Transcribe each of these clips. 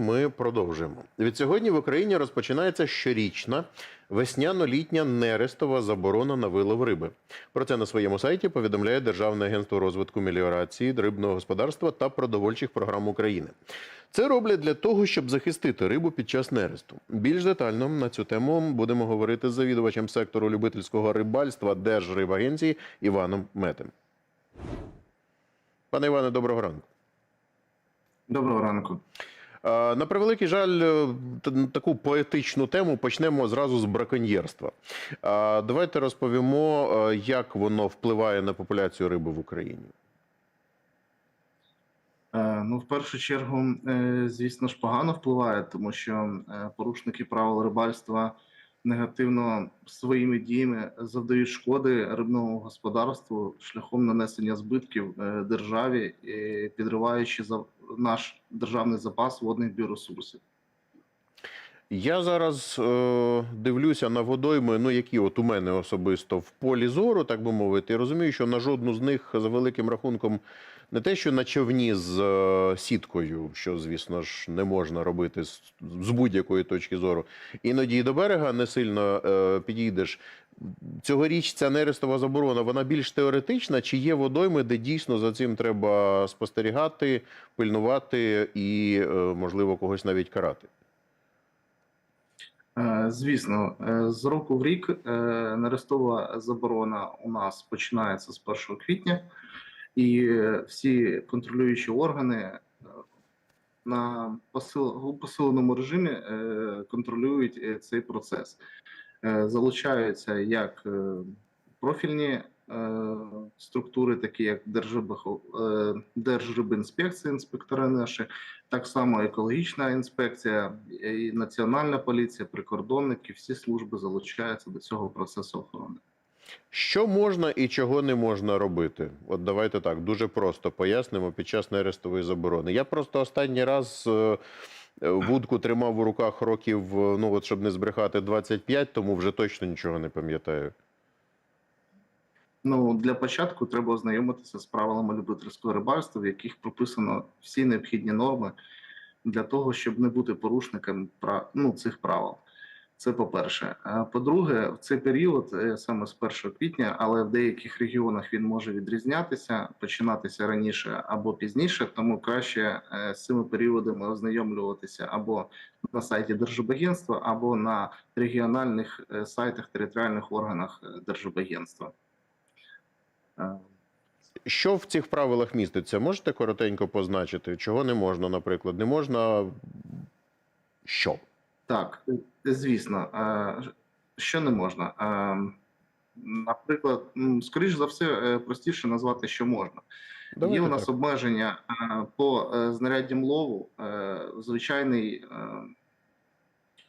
Ми продовжуємо. Від сьогодні в Україні розпочинається щорічна весняно-літня нерестова заборона на вилов риби. Про це на своєму сайті повідомляє Державне агентство розвитку меліорації, рибного господарства та продовольчих програм України. Це роблять для того, щоб захистити рибу під час нересту. Більш детально на цю тему будемо говорити з завідувачем сектору любительського рибальства Держрибагенції Іваном Метем. Пане Іване, доброго ранку. Доброго ранку. Е, На превеликий жаль, е, таку поетичну тему почнемо зразу з браконьєрства. Е, Давайте розповімо, як воно впливає на популяцію риби в Україні. Ну, в першу чергу, звісно ж, погано впливає, тому що порушники правил рибальства негативно своїми діями завдають шкоди рибному господарству шляхом нанесення збитків державі, підриваючи наш державний запас водних біоресурсів. Я зараз е, дивлюся на водойми, ну які от у мене особисто в полі зору, так би мовити, і розумію, що на жодну з них за великим рахунком не те, що на човні з е, сіткою, що, звісно ж, не можна робити з, з будь-якої точки зору. Іноді і до берега не сильно е, підійдеш. Цьогоріч ця нерестова заборона, вона більш теоретична, чи є водойми, де дійсно за цим треба спостерігати, пильнувати і, е, можливо, когось навіть карати? Е, Звісно, е, з року в рік нерестова заборона у нас починається з 1 квітня, і всі контролюючі органи на посиленому режимі контролюють цей процес. Е, Залучаються як е, профільні е, структури, такі як Держрибінспекція, інспектори наші, так само екологічна інспекція, і національна поліція, прикордонники, всі служби залучаються до цього процесу охорони. Що можна і чого не можна робити? От давайте так дуже просто пояснимо під час нерестової заборони. Я просто останній раз вудку тримав у руках років, е, ну от щоб не збрехати, 25, тому вже точно нічого не пам'ятаю. Ну для початку треба ознайомитися з правилами любительського рибальства, в яких прописано всі необхідні норми для того, щоб не бути порушником ну, цих правил. Це по-перше. А По-друге, в цей період, е, саме з 1 квітня, але в деяких регіонах він може відрізнятися, починатися раніше або пізніше, тому краще е, з цими періодами ознайомлюватися або на сайті Держбагентства, або на регіональних е, сайтах територіальних органах Держбагентства. Е, Що в цих правилах міститься? Можете коротенько позначити? Чого не можна, наприклад? Не можна що? Так, е, звісно, е, що не можна. Е, Наприклад, скоріш за все, простіше назвати, що можна. Є у нас так. обмеження по знаряддям лову. Звичайний,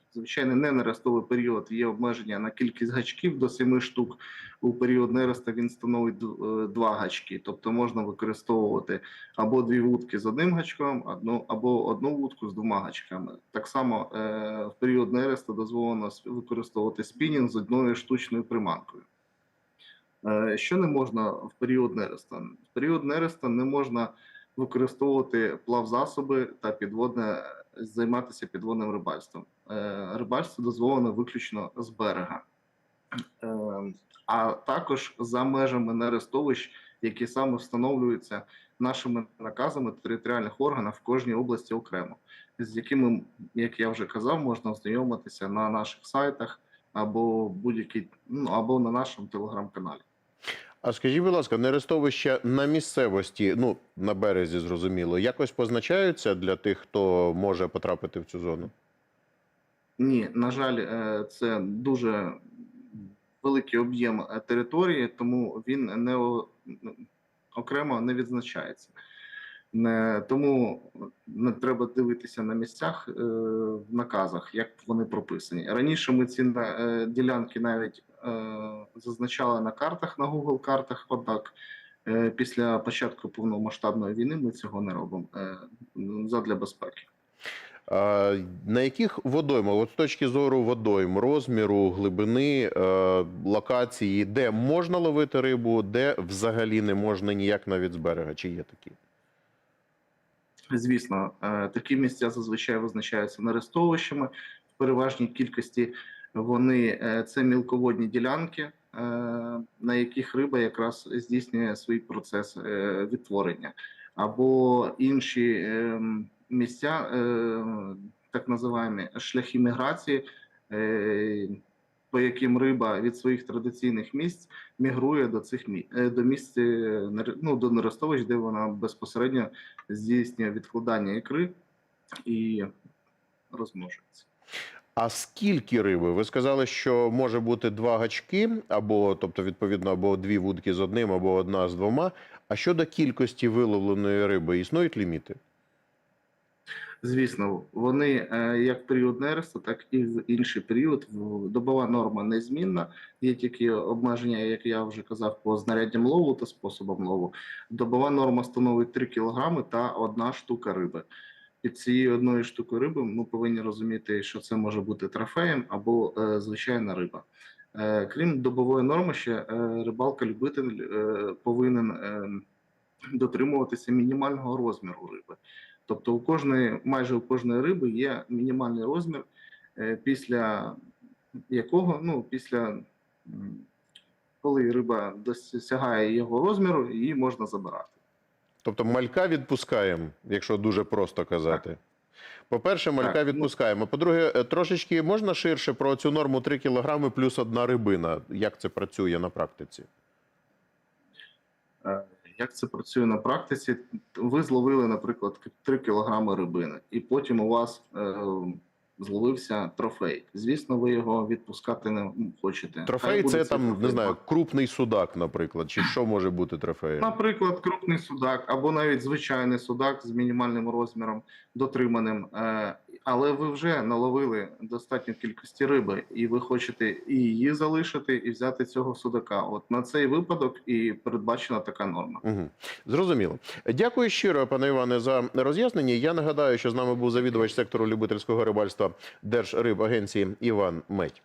е, звичайний ненерестовий період є обмеження на кількість гачків до 7 штук. У період нереста він становить д- е, два гачки, тобто можна використовувати або дві вудки з одним гачком, одну або одну вудку з двома гачками. Так само е, в період нересту дозволено використовувати спінінг з одною штучною приманкою. Е, Що не можна в період нереста? В період нереста не можна використовувати плавзасоби та підводне займатися підводним рибальством. Е, Рибальство дозволено виключно з берега, Е, а також за межами нерестовищ, які саме встановлюються нашими наказами територіальних органів в кожній області окремо, з якими, як я вже казав, можна ознайомитися на наших сайтах або будь-який ну або на нашому телеграм-каналі. А скажіть, будь ласка, нерестовища на місцевості, ну на березі, зрозуміло, якось позначаються для тих, хто може потрапити в цю зону? Ні, на жаль, е, це дуже великий об'єм е, території, тому він не окремо не відзначається. Тому не треба дивитися на місцях е, в наказах, як вони прописані. Раніше ми ці е, ділянки навіть е, зазначали на картах, на Google картах. Однак е, після початку повномасштабної війни ми цього не робимо е, задля безпеки. На яких водоймах, от з точки зору водойм, розміру, глибини, е, локації, де можна ловити рибу, де взагалі не можна ніяк навіть з берега? Чи є такі? Звісно, е, такі місця зазвичай визначаються нерестовищами. В переважній кількості вони е, це мілководні ділянки, е, на яких риба якраз здійснює свій процес відтворення, або інші е, місця, так називаємо шляхи міграції, по яким риба від своїх традиційних місць мігрує до цих е, до місць е, ну, до нерестовищ, де вона безпосередньо здійснює відкладання ікри і розмножується. А скільки риби? Ви сказали, що може бути два гачки, або, тобто, відповідно, або дві вудки з одним, або одна з двома. А щодо кількості виловленої риби, існують ліміти? Звісно, вони е, як період нересту, так і в інший період. Добова норма незмінна. Є тільки обмеження, як я вже казав, по знаряддям лову та способам лову. Добова норма становить 3 кг та одна штука риби. Під цією одною штукою риби ми повинні розуміти, що це може бути трофеєм або е, звичайна риба. Е, крім добової норми, ще е, рибалка-любитель е, повинен е, дотримуватися мінімального розміру риби. Тобто у кожної, майже у кожної риби є мінімальний розмір, е, після якого, ну, після коли риба досягає його розміру, її можна забирати. Тобто малька відпускаємо, якщо дуже просто казати. По-перше, малька Так, ну- відпускаємо. По-друге, е, трошечки можна ширше про цю норму 3 кілограми плюс одна рибина. Як це працює на практиці? Як це працює на практиці? Ви зловили, наприклад, 3 кілограми рибини, і потім у вас е, зловився трофей. Звісно, ви його відпускати не хочете. Трофей це там, не знаю, крупний судак, наприклад. Чи що може бути трофеєм? Наприклад, крупний судак або навіть звичайний судак з мінімальним розміром, дотриманим. Е, Але ви вже наловили достатню кількості риби, і ви хочете і її залишити, і взяти цього судака. От на цей випадок і передбачена така норма. Угу. Зрозуміло. Дякую щиро, пане Іване, за роз'яснення. Я нагадаю, що з нами був завідувач сектору любительського рибальства Держрибагенції Іван Медь.